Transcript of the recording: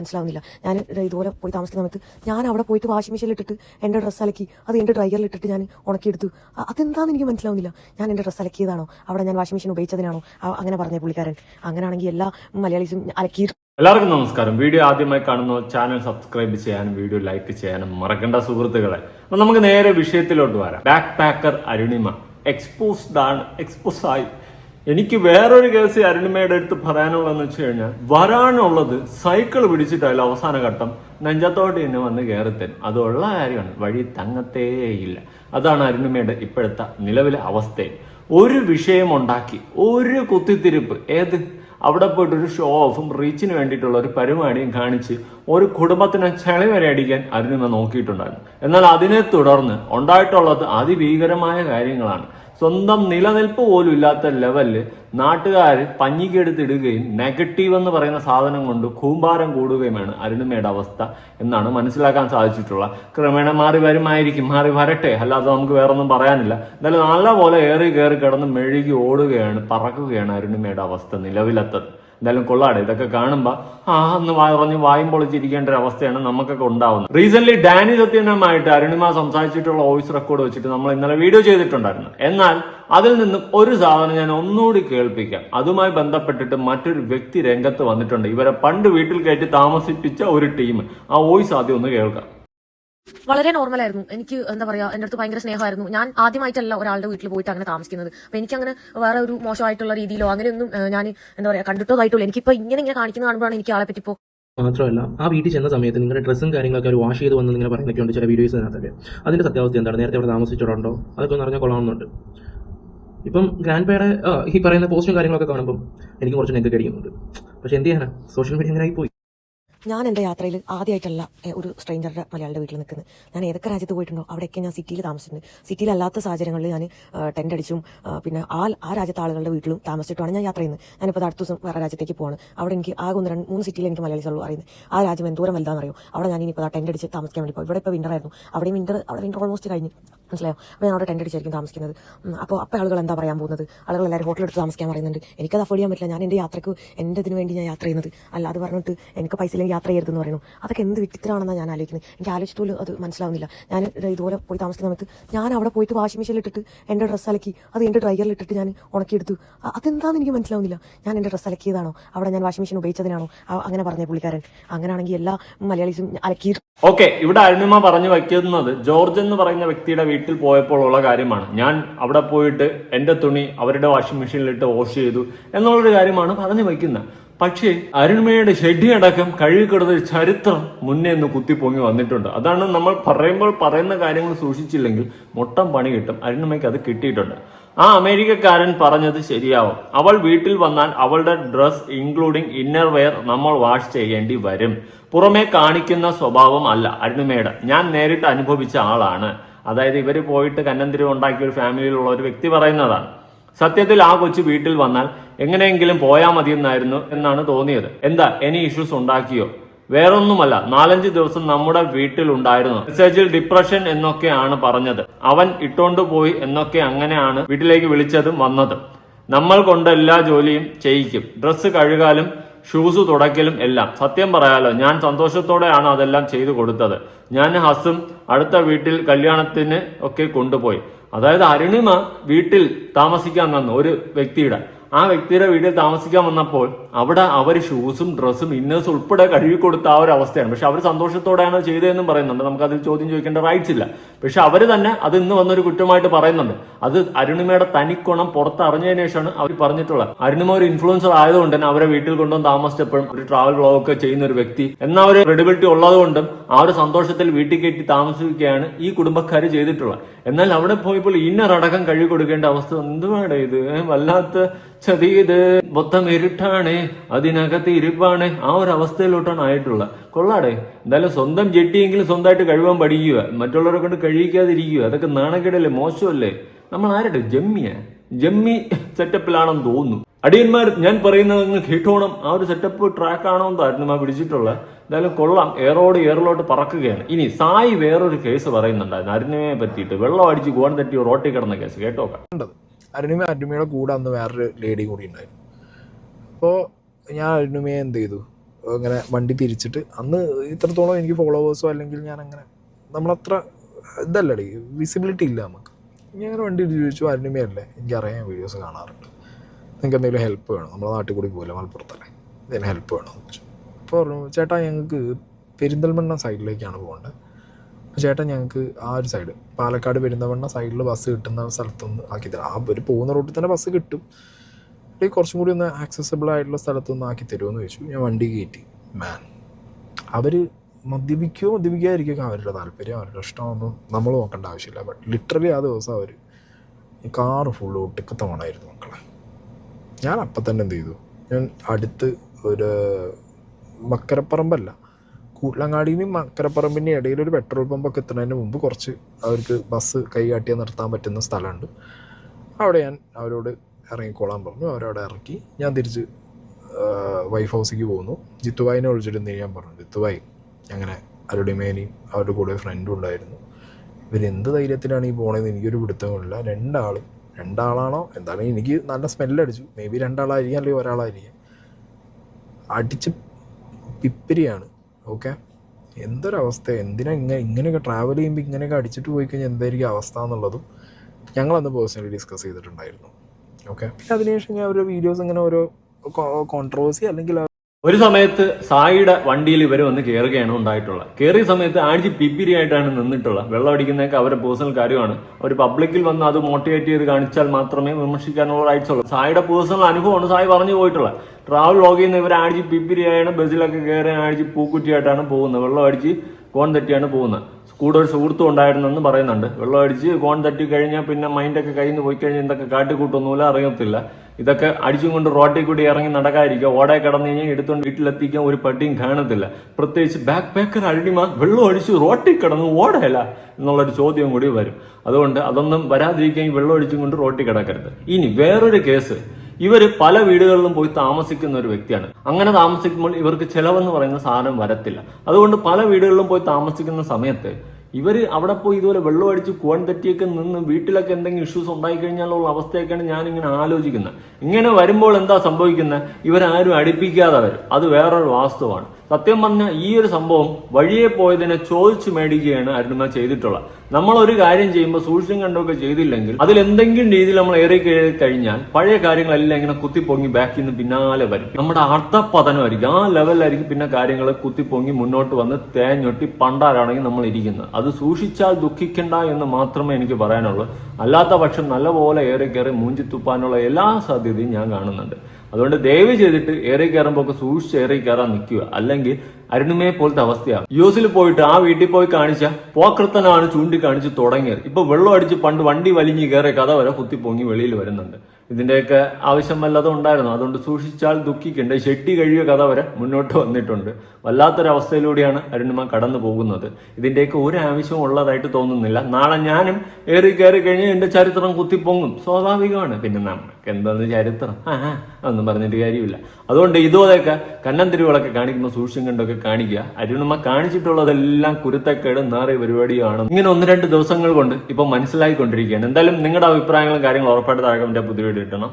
മനസ്സിലാവുന്നില്ല. ഞാൻ ഇതുപോലെ പോയി താമസിക്കുന്ന സമയത്ത് ഞാൻ അവിടെ പോയിട്ട് വാഷിംഗ് മെഷീനിൽ ഇട്ടിട്ട് എന്റെ ഡ്രസ്സ് അലക്കി അത് എന്റെ ഡ്രയറിൽ ഇട്ടിട്ട് ഞാൻ ഉണക്കിയെടുത്തു. അതെന്താണെന്ന് എനിക്ക് മനസ്സിലാവുന്നില്ല. ഞാൻ എന്റെ ഡ്രസ്സ് അലക്കിയതാണോ? അവിടെ ഞാൻ വാഷിംഗ് മെഷീൻ ഉപയോഗിച്ചതിനാണോ? അങ്ങനെ പറഞ്ഞ പുള്ളിക്കാരൻ. അങ്ങനെയാണെങ്കിൽ എല്ലാ മലയാളീസും അലക്കി എല്ലാവർക്കും നമസ്കാരം. വീഡിയോ ആദ്യമായി കാണുന്ന ചാനൽ സബ്സ്ക്രൈബ് ചെയ്യാനും വീഡിയോ ലൈക്ക് ചെയ്യാനും മറക്കേണ്ട സുഹൃത്തുക്കളെ. നമുക്ക് നേരെ വിഷയത്തിലോട്ട് വരാം. Backpacker Arunima. എക്സ്പോസ്ഡ് ആണ്. എക്സ്പോസ് ആയി. എനിക്ക് വേറൊരു കേസ് അരുണിമയുടെ അടുത്ത് പറയാനുള്ളതെന്ന് വെച്ച് കഴിഞ്ഞാൽ വരാനുള്ളത് സൈക്കിൾ പിടിച്ചിട്ടായാലും അവസാന ഘട്ടം നെഞ്ചത്തോട്ട് തന്നെ വന്ന് കയറിത്തരും. അതുള്ള കാര്യമാണ്. വഴി തങ്ങത്തേയില്ല അതാണ് അരുണിമയുടെ ഇപ്പോഴത്തെ നിലവിലെ അവസ്ഥ. ഒരു വിഷയം ഉണ്ടാക്കി ഒരു കുത്തിത്തിരിപ്പ് ഏത്? അവിടെ പോയിട്ട് ഒരു ഷോ ഓഫും റീച്ചിന് വേണ്ടിയിട്ടുള്ള ഒരു പരിപാടിയും കാണിച്ച് ഒരു കുടുംബത്തിനെ ചെളി വരെ അടിക്കാൻ അരുണിമ നോക്കിയിട്ടുണ്ടായിരുന്നു. എന്നാൽ അതിനെ തുടർന്ന് ഉണ്ടായിട്ടുള്ളത് അതിഭീകരമായ കാര്യങ്ങളാണ്. സ്വന്തം നിലനിൽപ്പ് പോലും ഇല്ലാത്ത ലെവലിൽ നാട്ടുകാർ പഞ്ഞിക്കെടുത്തിടുകയും നെഗറ്റീവ് എന്ന് പറയുന്ന സാധനം കൊണ്ട് കൂമ്പാരം കൂടുകയുമാണ് അരുണിമയുടെ അവസ്ഥ എന്നാണ് മനസ്സിലാക്കാൻ സാധിച്ചിട്ടുള്ള. ക്രമേണ മാറി വരുമായിരിക്കും മാറി വരട്ടെ. അല്ലാതെ നമുക്ക് വേറൊന്നും പറയാനില്ല. എന്നാലും നല്ലപോലെ ഏറി കയറി കിടന്ന് മെഴുകി ഓടുകയാണ് പറക്കുകയാണ് അരുണിമയുടെ അവസ്ഥ നിലവിലെത്തത്. എന്തായാലും കൊള്ളാടെ ഇതൊക്കെ കാണുമ്പോ ആ എന്ന് പറഞ്ഞ് വായും പൊളിച്ചിരിക്കേണ്ട ഒരു അവസ്ഥയാണ് നമുക്കൊക്കെ ഉണ്ടാവുന്നത്. റീസെന്റ് ഡാനി സത്യനുമായിട്ട് അരുണിമ സംസാരിച്ചിട്ടുള്ള വോയിസ് റെക്കോർഡ് വെച്ചിട്ട് നമ്മൾ ഇന്നലെ വീഡിയോ ചെയ്തിട്ടുണ്ടായിരുന്നു. എന്നാൽ അതിൽ നിന്നും ഒരു സാധനം ഞാൻ ഒന്നുകൂടി കേൾപ്പിക്കാം. അതുമായി ബന്ധപ്പെട്ടിട്ട് മറ്റൊരു വ്യക്തി രംഗത്ത് വന്നിട്ടുണ്ട്. ഇവരെ പണ്ട് വീട്ടിൽ കയറ്റി താമസിപ്പിച്ച ഒരു ടീം ആ വോയിസ് ആദ്യം ഒന്ന് കേൾക്കാം. വളരെ നോർമൽ ആയിരുന്നു. എനിക്ക് എന്താ പറയാ എന്റെ അടുത്ത് ഭയങ്കര സ്നേഹമായിരുന്നു. ഞാൻ ആദ്യമായിട്ടല്ല ഒരാളുടെ വീട്ടിൽ പോയിട്ട് അങ്ങനെ താമസിക്കുന്നത്. അപ്പൊ എനിക്ക് അങ്ങനെ വേറെ ഒരു മോശമായിട്ടുള്ള രീതിയിലോ അങ്ങനെയൊന്നും ഞാൻ എന്താ പറയാ കണ്ടിട്ടതായിട്ടുള്ളൂ എനിക്കിപ്പോ ഇങ്ങനെ ഇങ്ങനെ കാണിക്കുന്ന കാണുമ്പോഴാണ് എനിക്ക് ആളെ പറ്റി മാത്രമല്ല ആ വീട്ടിൽ ചെന്ന സമയത്ത് നിങ്ങളുടെ ഡ്രസ്സും കാര്യങ്ങളൊക്കെ അവർ വാഷ് ചെയ്ത് വന്ന് നിങ്ങൾ പറയുന്നൊക്കെ ഉണ്ട് ചില വീഡിയോസ് അതിനകത്തൊക്കെ അതിന്റെ സത്യാവസ്ഥ എന്താണ്? നേരത്തെ അവിടെ താമസിച്ചിട്ടുണ്ടോ അതൊക്കെ ഒന്ന് അറിഞ്ഞാൽ കൊള്ളാമെന്നുണ്ട് ഇപ്പം ഗ്രാൻഡ് പേയുടെ ഈ പറയുന്ന പോസ്റ്റും കാര്യങ്ങളൊക്കെ കാണുമ്പോൾ എനിക്ക് കുറച്ച് നെഗ്ഗ് അടിക്കുന്നുണ്ട്. പക്ഷെ എന്ത് ചെയ്യാനാ? സോഷ്യൽ മീഡിയ അങ്ങനെ ആയിപ്പോയി ഞാൻ എന്റെ യാത്രയിൽ ആദ്യമായിട്ടല്ല ഒരു സ്ട്രേഞ്ചറുടെ മലയാളിയുടെ വീട്ടിൽ നിൽക്കുന്നത്. ഞാൻ ഏതൊക്കെ രാജ്യത്ത് പോയിട്ടുണ്ടോ അവിടെയൊക്കെ ഞാൻ സിറ്റിയിൽ താമസിച്ചിട്ടുണ്ട്. സിറ്റിയിലല്ലാത്ത സാഹചര്യങ്ങളിൽ ഞാൻ ടെന്റ് അടിച്ചും പിന്നെ ആ ആ രാജ്യത്തെ ആളുകളുടെ വീട്ടിലും താമസിച്ചിട്ടാണ് ഞാൻ യാത്ര ചെയ്യുന്നത്. ഞാനിപ്പോൾ അടുത്ത ദിവസം വേറെ രാജ്യത്തേക്ക് പോവാണ്. അവിടെ എനിക്ക് ആകെ ഒന്ന് രണ്ട് മൂന്ന് സിറ്റിയിൽ എനിക്ക് മലയാളി ഉള്ളൂ അറിയുന്നത്. ആ രാജ്യം എന്തോരം വലുതാണെന്ന് അറിയോ അവിടെ ഞാൻ ഇനിയിപ്പോൾ ടെന്റ് അടിച്ച് താമസിക്കാൻ വേണ്ടി പോകും ഇവിടെ ഇപ്പോൾ വിന്റർ ആയിരുന്നു. അവിടെയും വിന്റർ അവിടെ വിന്റർ ഓൾമോസ്റ്റ് കഴിഞ്ഞു. മനസ്സിലായോ? അപ്പോൾ അവിടെ ടെന്റ് അടിച്ചായിരിക്കും താമസിക്കുന്നത്. അപ്പോൾ അപ്പോൾ ആളുകൾ എന്താ പറയാൻ പോകുന്നത്? ആളുകൾ എല്ലാവരും ഹോട്ടലെടുത്ത് താമസിക്കാൻ പറയുന്നുണ്ട്. എനിക്കത് അഫോർഡ് ചെയ്യാൻ പറ്റില്ല. ഞാൻ എന്റെ യാത്രയ്ക്ക് എന്റെ ഇതിന് വേണ്ടി ഞാൻ യാത്ര ചെയ്യുന്നത്. അല്ല അത് പറഞ്ഞിട്ട് എനിക്ക് പൈസ ഇല്ലെങ്കിൽ യാത്ര ചെയ്യരുതെന്ന് പറയുന്നു. അതൊക്കെ എന്ത് വിട്ടിത്തരാണെന്നാണ് ഞാൻ ആലോചിക്കുന്നത്. എനിക്ക് ആലോചിച്ചിട്ട് പോലും അത് മനസ്സിലാവുന്നില്ല. ഞാൻ ഇതുപോലെ പോയി താമസിക്കുന്ന സമയത്ത് ഞാൻ അവിടെ പോയിട്ട് വാഷിംഗ് മെഷീനിൽ ഇട്ടിട്ട് എന്റെ ഡ്രസ്സ് അലക്കി അത് എന്റെ ഡ്രയറിൽ ഇട്ടിട്ട് ഞാൻ ഉണക്കിയെടുത്തു. അതെന്താണെന്ന് എനിക്ക് മനസ്സിലാവുന്നില്ല. ഞാൻ എന്റെ ഡ്രസ്സ് അലക്കിയതാണോ? അവിടെ ഞാൻ വാഷിംഗ് മെഷീൻ ഉപയോഗിച്ചതിനാണോ? അങ്ങനെ പറഞ്ഞ പുള്ളിക്കാരൻ. അങ്ങനെയാണെങ്കിൽ എല്ലാ മലയാളീസും അലക്കി ഓക്കെ ഇവിടെ അരുണിമ പറഞ്ഞു വയ്ക്കുന്നത് ജോർജ് എന്ന് പറയുന്ന വ്യക്തിയുടെ വീട്ടിൽ പോയപ്പോൾ ഉള്ള കാര്യമാണ്. ഞാൻ അവിടെ പോയിട്ട് എന്റെ തുണി അവരുടെ വാഷിംഗ് മെഷീനിലിട്ട് വാഷ് ചെയ്തു എന്നുള്ളൊരു കാര്യമാണ് പറഞ്ഞു വയ്ക്കുന്നത് പക്ഷേ അരുൺമയുടെ ഷെഡി അടക്കം കഴുകിക്കിടന്ന ചരിത്രം മുന്നേ ഒന്ന് കുത്തിപ്പൊങ്ങി വന്നിട്ടുണ്ട്. അതാണ് നമ്മൾ പറയുമ്പോൾ പറയുന്ന കാര്യങ്ങൾ സൂക്ഷിച്ചില്ലെങ്കിൽ മൊട്ടം പണി കിട്ടും. അരുണ്മയ്ക്ക് അത് കിട്ടിയിട്ടുണ്ട്. ആ അമേരിക്കക്കാരൻ പറഞ്ഞത് ശരിയാവും. അവൾ വീട്ടിൽ വന്നാൽ അവളുടെ ഡ്രസ് ഇൻക്ലൂഡിംഗ് ഇന്നർ വെയർ നമ്മൾ വാഷ് ചെയ്യേണ്ടി വരും. പുറമെ കാണിക്കുന്ന സ്വഭാവം അല്ല അരുണിമയുടെ ഞാൻ നേരിട്ട് അനുഭവിച്ച ആളാണ്. അതായത് ഇവർ പോയിട്ട് കന്നന്തിരി ഉണ്ടാക്കിയ ഒരു ഫാമിലിയിലുള്ള ഒരു വ്യക്തി പറയുന്നതാണ്. സത്യത്തിൽ ആ കൊച്ചു വീട്ടിൽ വന്നാൽ എങ്ങനെയെങ്കിലും പോയാൽ മതിയെന്നായിരുന്നു എന്നാണ് തോന്നിയത്. എന്താ എനി ഇഷ്യൂസ് ഉണ്ടാക്കിയോ? വേറൊന്നുമല്ല നാലഞ്ച് ദിവസം നമ്മുടെ വീട്ടിൽ ഉണ്ടായിരുന്നു. മെസ്സേജിൽ ഡിപ്രഷൻ എന്നൊക്കെയാണ് പറഞ്ഞത്. അവൻ ഇട്ടോണ്ട് പോയി എന്നൊക്കെ അങ്ങനെയാണ് വീട്ടിലേക്ക് വിളിച്ചതും വന്നതും. നമ്മൾ കൊണ്ട് എല്ലാ ജോലിയും ചെയ്യിക്കും. ഡ്രസ്സ് കഴുകാലും ഷൂസ് തുടയ്ക്കലും എല്ലാം. സത്യം പറയാലോ ഞാൻ സന്തോഷത്തോടെയാണ് അതെല്ലാം ചെയ്തു കൊടുത്തത്. ഞാൻ ഹസും അടുത്ത വീട്ടിൽ കല്യാണത്തിന് ഒക്കെ കൊണ്ടുപോയി. അതായത് അരുണിമ വീട്ടിൽ താമസിക്കാൻ വന്നു ഒരു വ്യക്തിയുടെ. ആ വ്യക്തിയുടെ വീട്ടിൽ താമസിക്കാൻ വന്നപ്പോൾ അവിടെ അവർ ഷൂസും ഡ്രസ്സും ഇന്നേഴ്സ് ഉൾപ്പെടെ കഴുകി കൊടുത്ത ആ ഒരു അവസ്ഥയാണ്. പക്ഷെ അവർ സന്തോഷത്തോടെയാണ് ചെയ്തതെന്നും പറയുന്നുണ്ട്. നമുക്ക് അതിൽ ചോദ്യം ചോദിക്കേണ്ട റൈറ്റ്സ് ഇല്ല. പക്ഷെ അവർ തന്നെ അത് ഇന്ന് വന്നൊരു കുറ്റമായിട്ട് പറയുന്നുണ്ട്. അത് അരുണിമയുടെ തനിക്കുണം പുറത്തറിഞ്ഞതിന് ശേഷമാണ് അവർ പറഞ്ഞിട്ടുള്ളത്. അരുണിമ ഒരു ഇൻഫ്ലുവൻസർ ആയതുകൊണ്ട് തന്നെ അവരെ വീട്ടിൽ കൊണ്ടുവന്ന് താമസിച്ചപ്പോഴും ഒരു ട്രാവൽ ബ്ലോഗ് ഒക്കെ ചെയ്യുന്ന ഒരു വ്യക്തി എന്ന ഒരു ക്രെഡിബിലിറ്റി ഉള്ളതുകൊണ്ടും ആ ഒരു സന്തോഷത്തിൽ വീട്ടിൽ കയറ്റി താമസിക്കുകയാണ് ഈ കുടുംബക്കാർ ചെയ്തിട്ടുള്ളത്. എന്നാൽ അവിടെ പോയപ്പോൾ ഇന്നർ അടക്കം കഴുകി കൊടുക്കേണ്ട അവസ്ഥ എന്തുവാണ് ഇത്? വല്ലാത്ത ചതി ബുദ്ധം ഇരുട്ടാണ് അതിനകത്ത് ഇരിപ്പാണ്. ആ ഒരു അവസ്ഥയിലോട്ടാണ് ആയിട്ടുള്ളത് കൊള്ളാടെ. എന്തായാലും സ്വന്തം ജെട്ടിയെങ്കിലും സ്വന്തമായിട്ട് കഴുകാൻ പഠിക്കുക. മറ്റുള്ളവരെ കൊണ്ട് കഴിയിക്കാതിരിക്കുക അതൊക്കെ നാണക്കേടല്ലേ? മോശമല്ലേ? നമ്മൾ ആരുടെ? ജമ്മിയ. ജമ്മി സെറ്റപ്പിലാണെന്ന് തോന്നുന്നു. അടിയന്മാർ ഞാൻ പറയുന്നത് അങ്ങ് കേട്ടോണം. ആ ഒരു സെറ്റപ്പ് ട്രാക്ക് ആണോ എന്നായിരുന്നു പിടിച്ചിട്ടുള്ള എന്തായാലും കൊള്ളാം. എയറോട് എയറിലോട്ട് പറക്കുകയാണ്. ഇനി സായി വേറൊരു കേസ് പറയുന്നുണ്ടായിരുന്നു. അരുണിമയെ പറ്റിയിട്ട്. വെള്ളം അടിച്ച് ഗോൺ തട്ടി റോട്ടിൽ കിടന്ന കേസ് കേട്ടോക്കാം അരുണിമ അരുണിമയുടെ കൂടെ അന്ന് വേറൊരു ലേഡി കൂടി ഉണ്ടായിരുന്നു. അപ്പോൾ ഞാൻ അരുണിമയെ എന്ത് ചെയ്തു? അങ്ങനെ വണ്ടി തിരിച്ചിട്ട് അന്ന് ഇത്രത്തോളം എനിക്ക് ഫോളോവേഴ്സോ അല്ലെങ്കിൽ ഞാൻ അങ്ങനെ നമ്മളത്ര ഇതല്ലടി വിസിബിലിറ്റി ഇല്ല നമുക്ക്. ഞാൻ അങ്ങനെ വണ്ടി ചോദിച്ചു അരുണിമയല്ലേ? എനിക്കറിയാം വീഡിയോസ് കാണാറുണ്ട്. നിങ്ങൾക്ക് എന്തെങ്കിലും ഹെൽപ്പ് വേണം? നമ്മുടെ നാട്ടിൽ കൂടി പോകില്ല മലപ്പുറത്തല്ലേ? എന്തെങ്കിലും ഹെൽപ്പ് വേണം? അപ്പോൾ പറഞ്ഞു ചേട്ടാ ഞങ്ങൾക്ക് പെരിന്തൽമണ്ണ സൈഡിലേക്കാണ് പോകേണ്ടത് ചേട്ടൻ ഞങ്ങൾക്ക് ആ ഒരു സൈഡ് പാലക്കാട് വരുന്ന വണ്ണ സൈഡിൽ ബസ് കിട്ടുന്ന സ്ഥലത്തൊന്ന് ആക്കി ആ ഒരു പോകുന്ന റൂട്ടിൽ തന്നെ ബസ് കിട്ടും. കുറച്ചും കൂടി ഒന്ന് ആക്സസബിൾ ആയിട്ടുള്ള സ്ഥലത്തൊന്ന് ആക്കി തരുമെന്ന് ചോദിച്ചു. ഞാൻ വണ്ടി കയറ്റി മാൻ അവർ മദ്യപിക്കുകയോ മദ്യപിക്കാതിരിക്കുക അവരുടെ താല്പര്യം അവരുടെ ഇഷ്ടമൊന്നും നമ്മൾ നോക്കേണ്ട ആവശ്യമില്ല. ബട്ട് ലിറ്ററലി ആ ദിവസം അവർ കാറ് ഫുള്ള് ഒട്ടിക്കത്തവണായിരുന്നു മക്കളെ. ഞാൻ അപ്പം തന്നെ എന്ത് ചെയ്തു? ഞാൻ അടുത്ത് ഒരു മക്കരപ്പറമ്പല്ല കൂട്ടിലങ്ങാടിനും അക്കരപ്പറമ്പിന്റെ ഇടയിൽ ഒരു പെട്രോൾ പമ്പൊക്കെ എത്തുന്നതിന് മുമ്പ് കുറച്ച് അവർക്ക് ബസ് കൈകാട്ടിയാൽ നിർത്താൻ പറ്റുന്ന സ്ഥലമുണ്ട്. അവിടെ ഞാൻ അവരോട് ഇറങ്ങിക്കോളാൻ പറഞ്ഞു. അവരവിടെ ഇറക്കി. ഞാൻ തിരിച്ച് വൈഫ് ഹൗസിലേക്ക് പോകുന്നു ജിത്തുവായിനെ വിളിച്ചിട്ട് ചെയ്യാൻ പറഞ്ഞു. ജിത്തുവായി അങ്ങനെ അവരുടെ മേനിയും അവരുടെ കൂടെ ഫ്രണ്ടും ഉണ്ടായിരുന്നു. ഇവരെന്ത് ധൈര്യത്തിലാണ് ഈ പോണതെന്ന് എനിക്കൊരു പിടുത്തമില്ല രണ്ടാളും രണ്ടാളാണോ? എന്താണ് എനിക്ക് നല്ല സ്മെല്ലടിച്ചു മേ ബി രണ്ടാളായിരിക്കാം അല്ലെങ്കിൽ ഒരാളായിരിക്കാം. അടിച്ച് പിപ്പിരിയാണ്. ഓക്കെ എന്തൊരവസ്ഥ എന്തിനാ ഇങ്ങനെ ഇങ്ങനെയൊക്കെ ട്രാവൽ ചെയ്യുമ്പോൾ ഇങ്ങനെയൊക്കെ അടിച്ചിട്ട് പോയി കഴിഞ്ഞാൽ എന്തായിരിക്കും അവസ്ഥ എന്നുള്ളതും ഞങ്ങളന്ന് പേഴ്സണലി ഡിസ്കസ് ചെയ്തിട്ടുണ്ടായിരുന്നു. ഓക്കെ പിന്നെ അതിനുശേഷം ഞാൻ ഓരോ വീഡിയോസ് ഇങ്ങനെ ഓരോ കോൺട്രവേഴ്സി അല്ലെങ്കിൽ ഒരു സമയത്ത് സായിയുടെ വണ്ടിയിൽ ഇവർ വന്ന് കയറുകയാണ് ഉണ്ടായിട്ടുള്ളത്. കയറിയ സമയത്ത് ആഴ്ച പിപ്പിരി ആയിട്ടാണ് നിന്നിട്ടുള്ളത്. വെള്ളം അടിക്കുന്നതൊക്കെ അവരുടെ പേഴ്സണൽ കാര്യമാണ്. അവർ പബ്ലിക്കിൽ വന്ന് അത് മോട്ടിവേറ്റ് ചെയ്ത് കാണിച്ചാൽ മാത്രമേ വിമർശിക്കാനുള്ള റൈറ്റ്സ് ഉള്ളൂ. സായിയുടെ പേഴ്സണൽ അനുഭവമാണ് സായി പറഞ്ഞു പോയിട്ടുള്ളത്. ട്രാവൽ ലോഗ് ചെയ്യുന്ന ഇവർ ആഴ്ച പിപ്പിരിയാണ് ബസ്സിലൊക്കെ കയറി അടിച്ച് പൂക്കുറ്റിയായിട്ടാണ് പോകുന്നത്. വെള്ളം അടിച്ച് കോൺ തട്ടിയാണ് പോകുന്നത്. കൂടെ ഒരു സുഹൃത്തും ഉണ്ടായിരുന്നെന്ന് പറയുന്നുണ്ട്. വെള്ളം അടിച്ച് കോൺ തട്ടി കഴിഞ്ഞാൽ പിന്നെ മൈൻഡൊക്കെ കയ്യിൽ നിന്ന് പോയി കഴിഞ്ഞാൽ എന്തൊക്കെ കാട്ടിക്കൂട്ടൊന്നുമില്ല അറിയത്തില്ല. ഇതൊക്കെ അടിച്ചും കൊണ്ട് റോട്ടിൽ കൂടി ഇറങ്ങി നടക്കാതിരിക്കുക. ഓടെ കിടന്നു കഴിഞ്ഞാൽ എടുത്തുകൊണ്ട് വീട്ടിലെത്തിക്കാൻ ഒരു പട്ടിയും കാണത്തില്ല. പ്രത്യേകിച്ച് ബാക്ക് പാക്കർ അടിമ വെള്ളം അടിച്ച് റോട്ടിൽ കിടന്നു ഓടയല്ല എന്നുള്ളൊരു ചോദ്യം കൂടി വരും. അതുകൊണ്ട് അതൊന്നും വരാതിരിക്കാൻ വെള്ളം അടിച്ചും കൊണ്ട് റോട്ടിൽ കിടക്കരുത്. ഇനി വേറൊരു കേസ് ഇവർ പല വീടുകളിലും പോയി താമസിക്കുന്ന ഒരു വ്യക്തിയാണ്. അങ്ങനെ താമസിക്കുമ്പോൾ ഇവർക്ക് ചെലവെന്ന് പറയുന്ന സാധനം വരത്തില്ല. അതുകൊണ്ട് പല വീടുകളിലും പോയി താമസിക്കുന്ന സമയത്ത് ഇവർ അവിടെ പോയി ഇതുപോലെ വെള്ളം അടിച്ച് കോൺ തെറ്റിയൊക്കെ നിന്ന് വീട്ടിലൊക്കെ എന്തെങ്കിലും ഇഷ്യൂസ് ഉണ്ടായി കഴിഞ്ഞാലുള്ള അവസ്ഥയൊക്കെയാണ് ഞാൻ ഇങ്ങനെ ആലോചിക്കുന്നത്. ഇങ്ങനെ വരുമ്പോൾ എന്താ സംഭവിക്കുന്നത് ഇവരാരും അടുപ്പിക്കാതെ വരും. അത് വേറൊരു വാസ്തവമാണ്. സത്യം പറഞ്ഞാൽ ഈ ഒരു സംഭവം വഴിയെ പോയതിനെ ചോദിച്ചു മേടിക്കുകയാണ് അരുണിമ ചെയ്തിട്ടുള്ളത്. നമ്മൾ ഒരു കാര്യം ചെയ്യുമ്പോൾ സൂക്ഷിച്ചും കണ്ടൊക്കെ ചെയ്തില്ലെങ്കിൽ അതിൽ എന്തെങ്കിലും രീതിയിൽ നമ്മൾ ഏറെ കയറി കഴിഞ്ഞാൽ പഴയ കാര്യങ്ങളെല്ലാം ഇങ്ങനെ കുത്തിപ്പൊങ്ങി ബാക്കിൽ നിന്ന് പിന്നാലെ വരും. നമ്മുടെ അർത്ഥപതനമായിരിക്കും. ആ ലെവലിലായിരിക്കും പിന്നെ കാര്യങ്ങൾ കുത്തിപ്പൊങ്ങി മുന്നോട്ട് വന്ന് തേഞ്ഞൊട്ടി പണ്ടാരാണെങ്കിൽ നമ്മൾ ഇരിക്കുന്നത്. അത് സൂക്ഷിച്ചാൽ ദുഃഖിക്കണ്ട എന്ന് മാത്രമേ എനിക്ക് പറയാനുള്ളൂ. അല്ലാത്ത പക്ഷം നല്ലപോലെ ഏറെ കയറി മൂഞ്ചിത്തുപ്പാനുള്ള എല്ലാ സാധ്യതയും ഞാൻ കാണുന്നുണ്ട്. അതുകൊണ്ട് ദയവ് ചെയ്തിട്ട് ഏറി കയറുമ്പോൾ ഒക്കെ സൂക്ഷിച്ച് ഏറി കയറാൻ നിൽക്കുക. അല്ലെങ്കിൽ അരുണിമയെ പോലത്തെ അവസ്ഥയാണ് യു പോയിട്ട് ആ വീട്ടിൽ പോയി കാണിച്ച പോക്രത്തനാണ് ചൂണ്ടിക്കാണിച്ച് തുടങ്ങിയത്. ഇപ്പൊ വെള്ളം അടിച്ച് പണ്ട് വണ്ടി വലിഞ്ഞ് കയറിയ കഥ വരെ കുത്തിപ്പൊങ്ങി വെളിയിൽ വരുന്നുണ്ട്. ഇതിന്റെയൊക്കെ ആവശ്യം വല്ലതും ഉണ്ടായിരുന്നു? അതുകൊണ്ട് സൂക്ഷിച്ചാൽ ദുഃഖിക്കേണ്ട. ഷെട്ടി കഴിയുക കഥ വരെ മുന്നോട്ട് വന്നിട്ടുണ്ട്. വല്ലാത്തൊരവസ്ഥയിലൂടെയാണ് അരുണിമ കടന്നു പോകുന്നത്. ഇതിന്റെയൊക്കെ ഒരു ആവശ്യവും ഉള്ളതായിട്ട് തോന്നുന്നില്ല. നാളെ ഞാനും ഏറി കയറി കഴിഞ്ഞ് എന്റെ ചരിത്രം കുത്തിപ്പൊങ്ങും. സ്വാഭാവികമാണ്. പിന്നെ നമുക്ക് എന്താന്ന് ചരിത്രം? ആ, ഒന്നും പറഞ്ഞിട്ട് കാര്യമില്ല. അതുകൊണ്ട് ഇതുപോലെയൊക്കെ കണ്ണന്തിരികളൊക്കെ കാണിക്കുമ്പോൾ സൂക്ഷ്യം കണ്ടൊക്കെ കാണിക്കുക. അരുണമ്മ കാണിച്ചിട്ടുള്ളതെല്ലാം കുരുത്തക്കേട് നേറിയ പരിപാടിയാണ്. ഇങ്ങനെ ഒന്ന് രണ്ട് ദിവസങ്ങൾ കൊണ്ട് ഇപ്പൊ മനസ്സിലായിക്കൊണ്ടിരിക്കുകയാണ്. എന്തായാലും നിങ്ങളുടെ അഭിപ്രായങ്ങളും കാര്യങ്ങളും ഉറപ്പായിട്ട് താഴെ പുതിയ വീഡിയോ കിട്ടണം